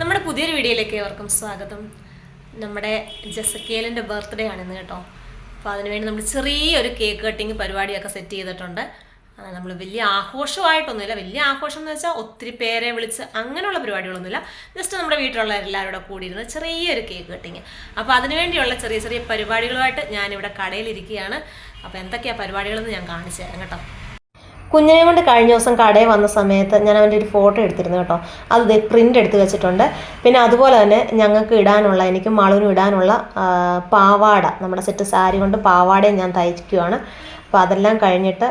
നമ്മുടെ പുതിയൊരു വീഡിയോയിലേക്ക് ഏവർക്കും സ്വാഗതം. നമ്മുടെ ജസക്കേലിന്റെ ബർത്ത്ഡേ ആണ് ഇന്ന് കേട്ടോ. അപ്പോൾ അതിനുവേണ്ടി നമ്മൾ ചെറിയൊരു കേക്ക് കട്ടിങ് പരിപാടിയൊക്കെ സെറ്റ് ചെയ്തിട്ടുണ്ട്. നമ്മൾ വലിയ ആഘോഷമായിട്ടൊന്നുമില്ല. വലിയ ആഘോഷം എന്ന് വെച്ചാൽ ഒത്തിരി പേരെ വിളിച്ച് അങ്ങനെയുള്ള പരിപാടികളൊന്നുമില്ല. ജസ്റ്റ് നമ്മുടെ വീട്ടിലുള്ള എല്ലാവരും കൂടി ഇരുന്ന് ചെറിയൊരു കേക്ക് കട്ടിങ് അപ്പോൾ അതിനുവേണ്ടിയുള്ള ചെറിയ ചെറിയ പരിപാടികളുമായിട്ട് ഞാനിവിടെ കടയിലിരിക്കുകയാണ്. അപ്പോൾ എന്തൊക്കെയാണ് പരിപാടികളെന്ന് ഞാൻ കാണിച്ചു തരാം കേട്ടോ. കുഞ്ഞിനെ കൊണ്ട് കഴിഞ്ഞ ദിവസം കടയിൽ വന്ന സമയത്ത് ഞാൻ അവന്റെ ഒരു ഫോട്ടോ എടുത്തിരുന്നു കേട്ടോ. അത് പ്രിന്റ് എടുത്ത് വെച്ചിട്ടുണ്ട്. പിന്നെ അതുപോലെ തന്നെ ഞങ്ങൾക്ക് ഇടാനുള്ള എനിക്ക് മളുവിനും ഇടാനുള്ള പാവാട നമ്മുടെ സെറ്റ് സാരി കൊണ്ട് പാവാടയും ഞാൻ തയ്ക്കുകയാണ് അപ്പോൾ അതെല്ലാം കഴിഞ്ഞിട്ട്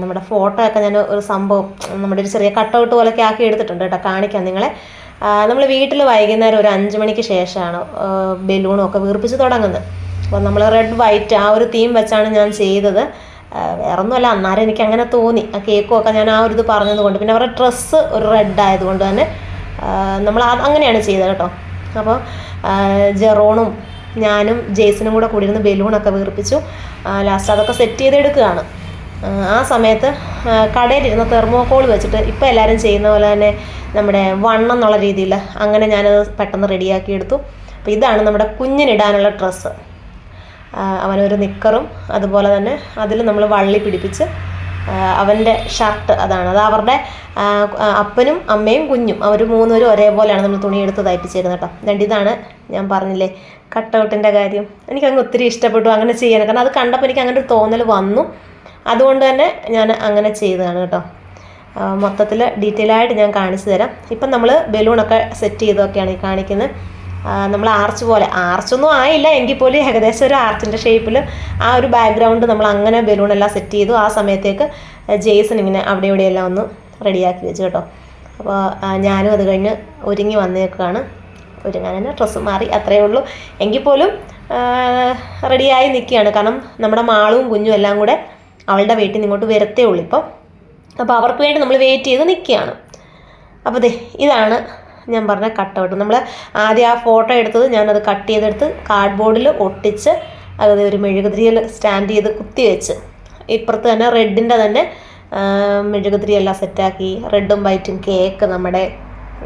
നമ്മുടെ ഫോട്ടോ ഒക്കെ ഞാൻ ഒരു സംഭവം നമ്മുടെ ഒരു ചെറിയ കട്ടൗട്ട് പോലൊക്കെ ആക്കി എടുത്തിട്ടുണ്ട് കേട്ടോ. കാണിക്കാം നിങ്ങളെ. നമ്മൾ വീട്ടിൽ വൈകുന്നേരം ഒരു അഞ്ച് മണിക്ക് ശേഷമാണ് ബലൂണും ഒക്കെ വീർപ്പിച്ച് തുടങ്ങുന്നത്. അപ്പോൾ നമ്മൾ റെഡ് വൈറ്റ് ആ ഒരു തീം വെച്ചാണ് ഞാൻ ചെയ്തത്. വേറെ ഒന്നുമല്ല അന്നേരം എനിക്ക് അങ്ങനെ തോന്നി. ആ കേക്കും ഒക്കെ ഞാൻ ആ ഒരു ഇത് പറഞ്ഞത് കൊണ്ട് പിന്നെ അവരുടെ ഡ്രസ്സ് ഒരു റെഡ് ആയതുകൊണ്ട് തന്നെ നമ്മൾ അങ്ങനെയാണ് ചെയ്തത് കേട്ടോ. അപ്പോൾ ജെറോണും ഞാനും ജെയ്സനും കൂടെ കൂടിയിരുന്ന് ബലൂണൊക്കെ വീർപ്പിച്ചു. ലാസ്റ്റ് അതൊക്കെ സെറ്റ് ചെയ്തെടുക്കുകയാണ്. ആ, സമയത്ത് കടയിലിരുന്ന് തെർമോക്കോൾ വെച്ചിട്ട് ഇപ്പോൾ എല്ലാവരും ചെയ്യുന്ന പോലെ തന്നെ നമ്മുടെ വണ്ണം എന്നുള്ള രീതിയിൽ അങ്ങനെ ഞാനത് പെട്ടെന്ന് റെഡിയാക്കി എടുത്തു. അപ്പോൾ ഇതാണ് നമ്മുടെ കുഞ്ഞിനിടാനുള്ള ഡ്രസ്സ് അവനൊരു നിക്കറും അതുപോലെ തന്നെ അതിൽ നമ്മൾ വള്ളി പിടിപ്പിച്ച് അവന്റെ ഷർട്ട് അതാണ്. അത് അവരുടെ അപ്പനും അമ്മയും കുഞ്ഞും അവർ മൂന്നുപേരും ഒരേപോലെയാണ് നമ്മൾ തുണി എടുത്ത് തയ്പ്പിച്ചിരുന്നത് കേട്ടോ. രണ്ടിതാണ് ഞാൻ പറഞ്ഞില്ലേ കട്ടൗട്ടിന്റെ കാര്യം. എനിക്കങ്ങ് ഒത്തിരി ഇഷ്ടപ്പെട്ടു അങ്ങനെ ചെയ്യാൻ. കാരണം അത് കണ്ടപ്പോൾ എനിക്ക് അങ്ങനെ ഒരു തോന്നൽ വന്നു. അതുകൊണ്ട് തന്നെ ഞാൻ അങ്ങനെ ചെയ്തതാണ് കേട്ടോ. മൊത്തത്തിൽ ഡീറ്റെയിൽ ആയിട്ട് ഞാൻ കാണിച്ചു തരാം. ഇപ്പം നമ്മൾ ബലൂണൊക്കെ സെറ്റ് ചെയ്തൊക്കെയാണ് ഈ കാണിക്കുന്നത്. നമ്മൾ ആർച്ച് പോലെ. ആർച്ചൊന്നും ആയില്ല. എങ്കിൽ പോലും ഏകദേശം ഒരു ആർച്ചിന്റെ ഷേപ്പിൽ ആ ഒരു ബാക്ക്ഗ്രൗണ്ട് നമ്മൾ അങ്ങനെ ബലൂണെല്ലാം സെറ്റ് ചെയ്തു. ആ സമയത്തേക്ക് ജെയ്സൺ ഇങ്ങനെ അവിടെ ഇവിടെയെല്ലാം ഒന്ന് റെഡിയാക്കി വെച്ചു കേട്ടോ. അപ്പോൾ ഞാനും അത് കഴിഞ്ഞ് ഒരുങ്ങി വന്നേക്കാണ് ഒരുങ്ങാൻ തന്നെ ഡ്രസ്സ് മാറി. അത്രയേ ഉള്ളൂ. എങ്കിൽ പോലും റെഡിയായി നിൽക്കുകയാണ്. കാരണം നമ്മുടെ മാളും കുഞ്ഞും എല്ലാം കൂടെ അവളുടെ വീട്ടിൽ നിന്ന് ഇങ്ങോട്ട് വരത്തേ ഉള്ളൂ ഇപ്പോൾ അപ്പോൾ അവർക്ക് വേണ്ടി നമ്മൾ വെയിറ്റ് ചെയ്ത് നിൽക്കുകയാണ്. അപ്പോൾ ദേ ഇതാണ് ഞാൻ പറഞ്ഞ കട്ടൗട്ട് നമ്മൾ ആദ്യം ആ ഫോട്ടോ എടുത്തത് ഞാനത് കട്ട് ചെയ്തെടുത്ത് കാർഡ്ബോർഡിൽ ഒട്ടിച്ച് അത് ഒരു മെഴുകുതിരിയിൽ സ്റ്റാൻഡ് ചെയ്ത് കുത്തി വെച്ച്. ഇപ്പുറത്ത് തന്നെ റെഡിന്റെ തന്നെ മെഴുകുതിരിയെല്ലാം സെറ്റാക്കി റെഡും വൈറ്റും കേക്ക് നമ്മുടെ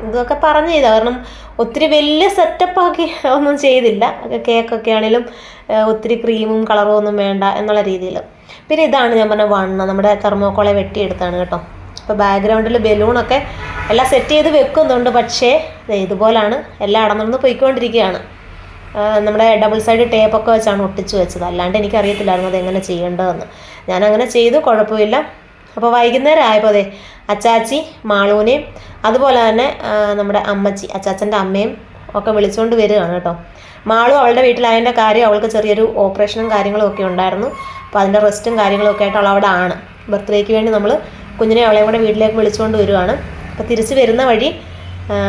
ഇതൊക്കെ പറഞ്ഞു ചെയ്താൽ കാരണം ഒത്തിരി വലിയ സെറ്റപ്പാക്കി ഒന്നും ചെയ്തില്ല. കേക്കൊക്കെ ആണെങ്കിലും ഒത്തിരി ക്രീമും കളറും ഒന്നും വേണ്ട എന്നുള്ള രീതിയിൽ പിന്നെ ഇതാണ് ഞാൻ പറഞ്ഞ വണ്ണ. നമ്മുടെ തെർമോക്കോളെ വെട്ടിയെടുത്താണ് കേട്ടോ. അപ്പോൾ ബാക്ക്ഗ്രൗണ്ടിൽ ബലൂണൊക്കെ എല്ലാം സെറ്റ് ചെയ്ത് വെക്കുന്നുണ്ട്. പക്ഷേ ഇതുപോലാണ് എല്ലാം അടന്നിരുന്ന് പോയിക്കൊണ്ടിരിക്കുകയാണ്. നമ്മുടെ ഡബിൾ സൈഡ് ടേപ്പൊക്കെ വെച്ചാണ് ഒട്ടിച്ച് വെച്ചത്. അല്ലാണ്ട് എനിക്കറിയത്തില്ലായിരുന്നു അതെങ്ങനെ ചെയ്യേണ്ടതെന്ന്. ഞാനങ്ങനെ ചെയ്തു കുഴപ്പമില്ല. അപ്പോൾ വൈകുന്നേരം ആയപ്പോൾ അതെ അച്ചാച്ചി മാളൂനെയും അതുപോലെ തന്നെ നമ്മുടെ അമ്മച്ചി അച്ചാച്ചന്റെ അമ്മയും ഒക്കെ വിളിച്ചുകൊണ്ട് വരികയാണ് കേട്ടോ. മാളു അവളുടെ വീട്ടിലായതിന്റെ കാര്യം അവൾക്ക് ചെറിയൊരു ഓപ്പറേഷനും കാര്യങ്ങളും ഒക്കെ ഉണ്ടായിരുന്നു. അപ്പോൾ അതിന്റെ റെസ്റ്റും കാര്യങ്ങളൊക്കെ ആയിട്ട് അവൾ അവിടെ ആണ്. ബർത്ത്ഡേക്ക് വേണ്ടി നമ്മൾ കുഞ്ഞിനെ അവളെയും കൂടെ വീട്ടിലേക്ക് വിളിച്ചുകൊണ്ട് വരുവാണ്. അപ്പോൾ തിരിച്ച് വരുന്ന വഴി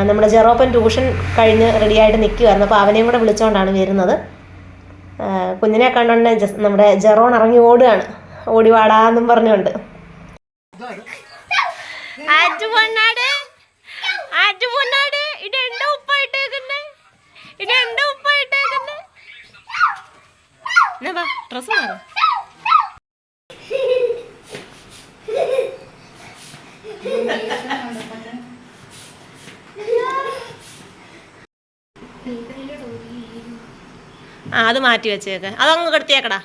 നമ്മുടെ ജെറോപ്പൻ ട്യൂഷൻ കഴിഞ്ഞ് റെഡിയായിട്ട് നിൽക്കുമായിരുന്നു അപ്പോൾ അവനെയും കൂടെ വിളിച്ചുകൊണ്ടാണ് വരുന്നത്. കുഞ്ഞിനെ കണ്ടുകൊണ്ട് ജസ് നമ്മുടെ ജെറോൺ ഇറങ്ങി ഓടുകയാണ് ഓടി വാടാന്നും പറഞ്ഞുകൊണ്ട് ഡ്രസ് ആറ്റുപൊന്നാട് ഇതെന്താ ഉപ്പായിട്ടേക്കുന്നേ ഇതെന്താ ഉപ്പായിട്ടേക്കുന്നേ എന്നാ വാ ഡ്രസ് മാറ ആ അത് മാറ്റി വെച്ചേക്ക്. അതങ്ങ് കെടുത്തിയേക്കടാ.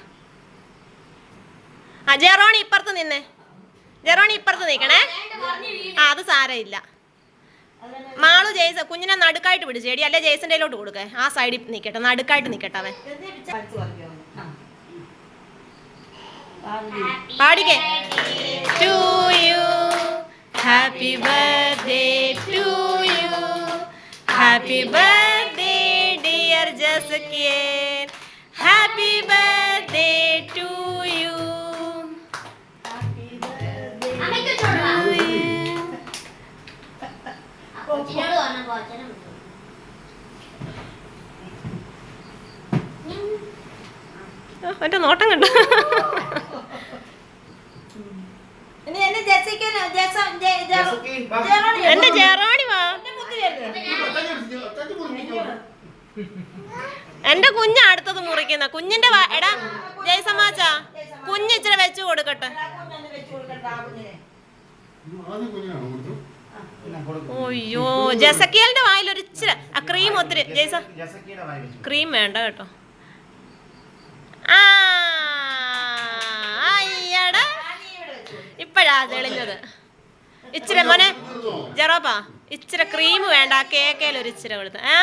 ആ ജെറോണി ഇപ്പുറത്ത് നിന്നേ. ജെറോണി ഇപ്പുറത്ത് നിൽക്കണേ ആ അത് സാരമില്ല. മാളു ജെയ്സ കുഞ്ഞിനെ നടുക്കായിട്ട് പിടിച്ചു ചേടി അല്ലെ ജെയ്സന്റെ കയ്യിലോട്ട് കൊടുക്കേ. ആ സൈഡിൽ നിൽക്കട്ടെ നടുക്കായിട്ട് നിൽക്കട്ടെ അവൻ. പാടിക്കേ. To you. Happy birthday to you. Happy birthday dear ജസക്കിയൻ ഒറ്റ നോട്ടം കണ്ടു. എന്റെ ജെറോണി വാ. എന്റെ കുഞ്ഞ അടുത്തത് മുറിക്കുന്ന. കുഞ്ഞിന്റെ വാ- എടാ ജയസമാച്ച കുഞ്ഞ് ഇച്ചിരി വെച്ചു കൊടുക്കട്ടെ. ആ ആ അയ്യോ ജസക്കിയലിന്റെ വായിൽ ഒരു ഇച്ചിരി ഒത്തിരി. ജയ്സ ജസക്കിയുടെ വായി ക്രീം വേണ്ട കേട്ടോ ആ അയ്യടാ തെളിഞ്ഞത് ഇച്ചിരി മോനെ ജെറോപ്പാ ഇച്ചിരി ക്രീം വേണ്ട കേക്കയിൽ ഒരു ഇച്ചിരി കൊടുത്ത്. ആ.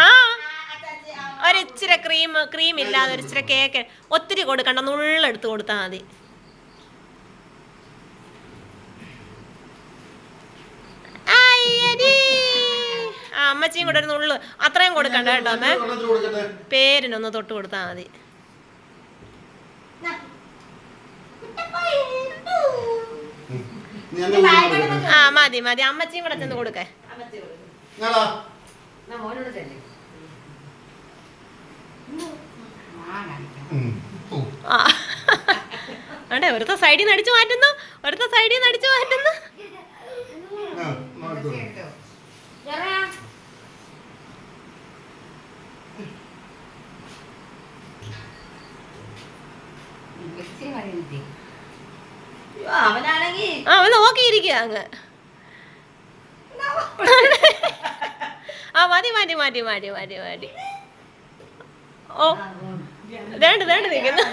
ആ. ഒരു ഇച്ചിരി ക്രീം ക്രീം ഇല്ലാതെ ഒരിച്ചിരി കേക്ക് ഒത്തിരി കൊടുക്കണ്ട നുള്ളെടുത്ത് കൊടുത്താൽ മതി അയ്യടി. ആ അമ്മച്ചിയും കൂടെ ഒരു നുള്ളു അത്രയും കൊടുക്കണ്ട കേട്ടോ അമ്മേ. പേരിനൊന്ന് തൊട്ട് കൊടുത്താൽ മതി. ആ മതി മതി. അമ്മച്ചിയും കൂടെ ചെന്ന് കൊടുക്കേ. അണ്ടേ ഒരുത്ത സൈഡിൽ നിന്ന് അടിച്ചു മാറ്റുന്നു. ഒരുത്ത സൈഡിൽ നിന്ന് അടിച്ചു മാറ്റുന്നു. അവൻ നോക്കിയിരിക്കുക അങ്ങ്. ആ മതി മതി മതി മതി മതി മതി ഓ വേണ്ട വേണ്ട നിൽക്കുന്നു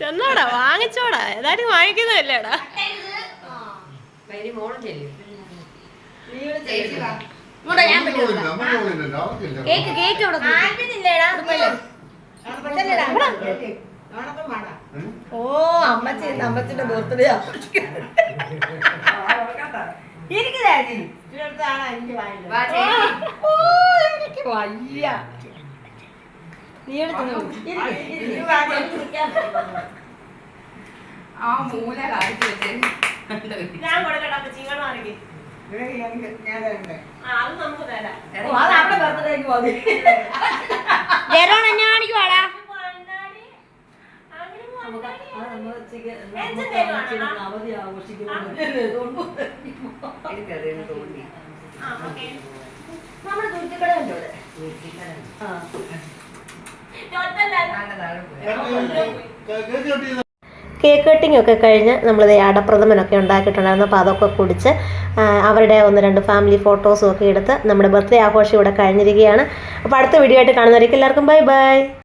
ചെന്നോടാ വാങ്ങിച്ചോടാ. ഏതായാലും വാങ്ങിക്കുന്നതല്ലേടാ. കേക്ക് കേക്ക് ഉം. ഓ അമ്മച്ചി അമ്മച്ചിന്റെ ബർത്ത്ഡേ എനിക്ക് വയ്യ. നീ. ആ മൂല കാണിച്ചു വെച്ചേ ഞാൻ കൊടുക്കട്ടെ അപ്പൊ ഞാൻ അത് നമുക്ക് തരാം. ഓ, അത് അവിടെ ബർത്ത്ഡേക്ക് മതി ജെറോൺ എന്നെ കാണിക്കുവാടാ. അവധി തോന്നി. നമ്മുടെ കേക്ക് കട്ടിംഗ് ഒക്കെ കഴിഞ്ഞ് നമ്മളിത് അടപ്രഥമനൊക്കെ ഉണ്ടാക്കിയിട്ടുണ്ടായിരുന്നു. അപ്പോൾ അതൊക്കെ കുടിച്ച് അവരുടെ ഒന്ന് രണ്ട് ഫാമിലി ഫോട്ടോസും ഒക്കെ എടുത്ത് നമ്മുടെ ബർത്ത്ഡേ ആഘോഷം ഇവിടെ കഴിഞ്ഞിരിക്കുകയാണ്. അപ്പോൾ അടുത്ത വീഡിയോ ആയിട്ട് കാണുന്നവരേക്കും എല്ലാവർക്കും ബൈ ബൈ.